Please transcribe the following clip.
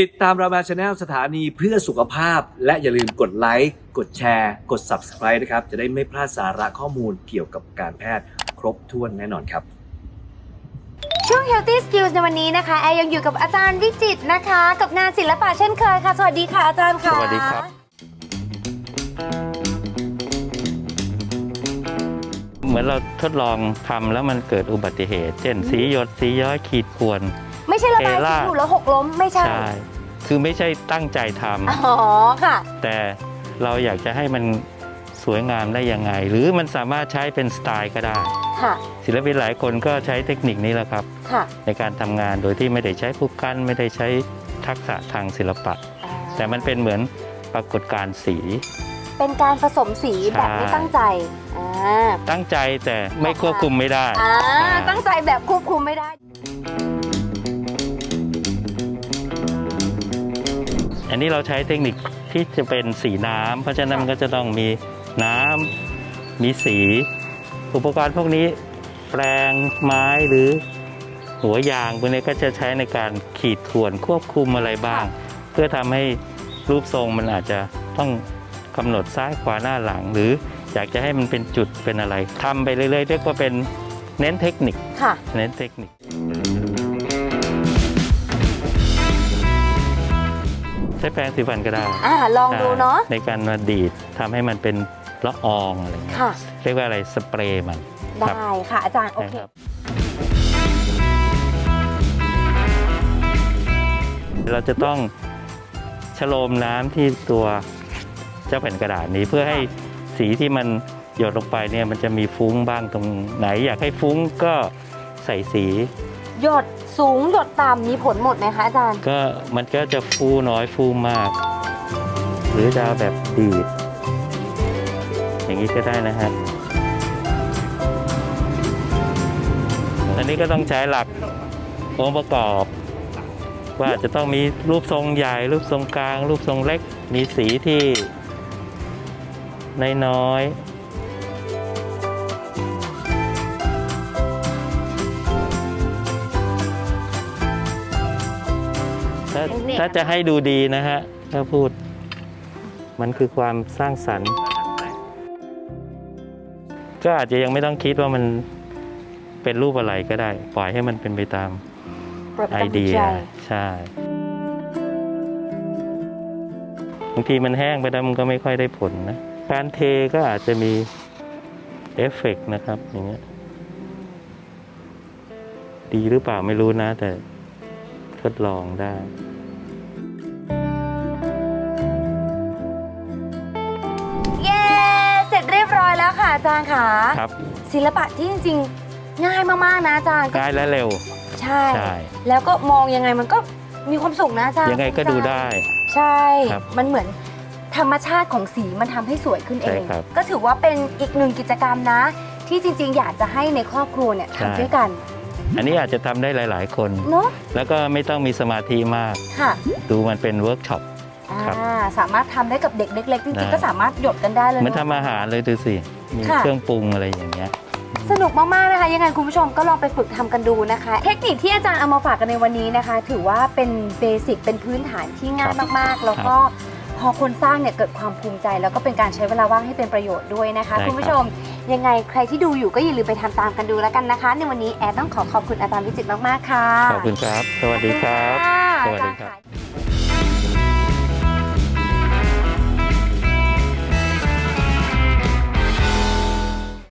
ติดตามรามาชาแนลสถานีเพื่อสุขภาพ และอย่าลืมกดไลค์ กดแชร์ กด Subscribe นะครับ จะได้ไม่พลาดสาระข้อมูลเกี่ยวกับการแพทย์ครบถ้วนแน่นอนครับ ช่วง Healthy Skills ในวันนี้นะคะ แอร์ยังอยู่กับอาจารย์วิจิตรนะคะ กับงานศิลปะเช่นเคยค่ะ สวัสดีค่ะอาจารย์ค่ะ สวัสดีครับ เหมือนเราทดลองทำแล้วมันเกิดอุบัติเหตุ เช่น สีหยดสีย้อยขีดข่วน ไม่ใช่ระบายเทสีราอยู่แล้วหกล้มไม่ใช่ ใช่ คือไม่ใช่ตั้งใจทำอ๋อค่ะ แต่เราอยากจะให้มันสวยงามได้ยังไง หรือมันสามารถใช้เป็นสไตล์ก็ได้ ค่ะ ศิลปินหลายคนก็ใช้เทคนิคนี้แหละครับ ค่ะในการทำงานโดยที่ไม่ได้ใช้ผู้กันไม่ได้ใช้ทักษะทางศิลปะ อ่าแต่มันเป็นเหมือนปรากฏการณ์สี เป็นการผสมสีใช่ แบบไม่ตั้งใจอ่าตั้งใจแต่ไม่ควบคุมไม่ได้ อ่าอ่าตั้งใจแบบควบคุมไม่ได้ อันนี้เราใช้เทคนิคที่จะเป็นสีน้ำเพราะฉะนั้นมันก็จะต้องมีน้ำมีสี อุปกรณ์พวกนี้แปรงไม้หรือหัวยางพวกนี้ก็จะใช้ในการขีดข่วนควบคุมอะไรบ้าง เพื่อทำให้รูปทรงมันอาจจะต้องกำหนดซ้ายขวาหน้าหลัง หรืออยากจะให้มันเป็นจุดเป็นอะไรทำไปเรื่อยๆเรียกว่าเป็นเน้นเทคนิคค่ะเน้นเทคนิค ใช้แปรงสีฟันก็ได้อ่าลองดูเนาะในการมาดีดทำให้มันเป็นละอองอะไรเงี้ยค่ะเรียกว่าอะไรสเปรย์มันครับได้ค่ะอาจารย์ โอนะเคครับเราจะต้องชโลมน้ำที่ตัวเจ้าแผ่นกระดาษนี้เพื่อให้สีที่มันหยดลงไปเนี่ยมันจะมีฟุ้งบ้างตรงไหน อยากให้ฟุ้งก็ใส่สี หยดสูงหยดต่ำมีผลหมดไหมคะอาจารย์ ก็มันก็จะฟูน้อยฟูมาก หรือจะแบบดีด อย่างนี้ก็ได้นะฮะอันนี้ก็ต้องใช้หลักองค์ประกอบ ว่าจะต้องมีรูปทรงใหญ่ รูปทรงกลาง รูปทรงเล็ก มีสีที่น้อยๆ ถ้าถ้าจะให้ดูดีนะฮะถ้าพูด มันคือความสร้างสรรค์ ก็อาจจะยังไม่ต้องคิดว่ามันเป็นรูปอะไรก็ได้ ปล่อยให้มันเป็นไปตามปรับไอตามเดียใจใช่บางทีมันแห้งไปแล้วมันก็ไม่ค่อยได้ผลนะ การเทก็อาจจะมีเอฟเฟกต์นะครับอย่างเงี้ยดีหรือเปล่าไม่รู้นะแต่ ทดลองได้เย้ เสร็จเรียบร้อยแล้วค่ะอาจารย์ค่ะ ครับศิลปะที่จริงๆ ง่ายมากๆนะอาจารย์ง่ายและเร็ว ใช่ ใช่ แล้วก็มองยังไงมันก็มีความสุขนะอาจารย์ยังไงก็ดูได้ ใช่ ครับมันเหมือนธรรมชาติของสีมันทำให้สวยขึ้นเอใช่งครับก็ถือว่าเป็นอีกหนึ่งกิจกรรมนะ ที่จริงๆ อยากจะให้ในครอบครัวเนี่ยใช่ ทำด้วยกัน อันนี้อาจจะทำได้หลาย ๆ คน เนาะแล้วก็ไม่ต้องมีสมาธิมาก ค่ะดูมันเป็นเวิร์กช็อป ครับอ่าสามารถทำได้กับเด็กเล็กๆจได้ ริงๆก็สามารถหยดกันได้เลยเหมือนเนอะ ทำอาหารเลยดูสิ มีค่ะ เครื่องปรุงอะไรอย่างเงี้ย สนุกมาก ๆ นะคะ ยังไงคุณผู้ชมก็ลองไปฝึกทำกันดูนะคะ เทคนิคที่อาจารย์เอามาฝากกันในวันนี้นะคะ ถือว่าเป็นเบสิกเป็นพื้นฐานที่ง่ายมาก ๆ แล้วก็พอคนสร้างเนี่ยเกิดความภูมิใจ แล้วก็เป็นการใช้เวลาว่างให้เป็นประโยชน์ด้วยนะคะ ได้ครับ คุณผู้ชม ยังไงใครที่ดูอยู่ก็อย่าลืมไปทำตามกันดูแล้วกันนะคะ ในวันนี้แอดต้องขอขอบคุณอาจารย์วิจิตรมากๆค่ะ ขอบคุณครับ สวัสดีครับขอณะสวัสดีครับอาจาย์ะ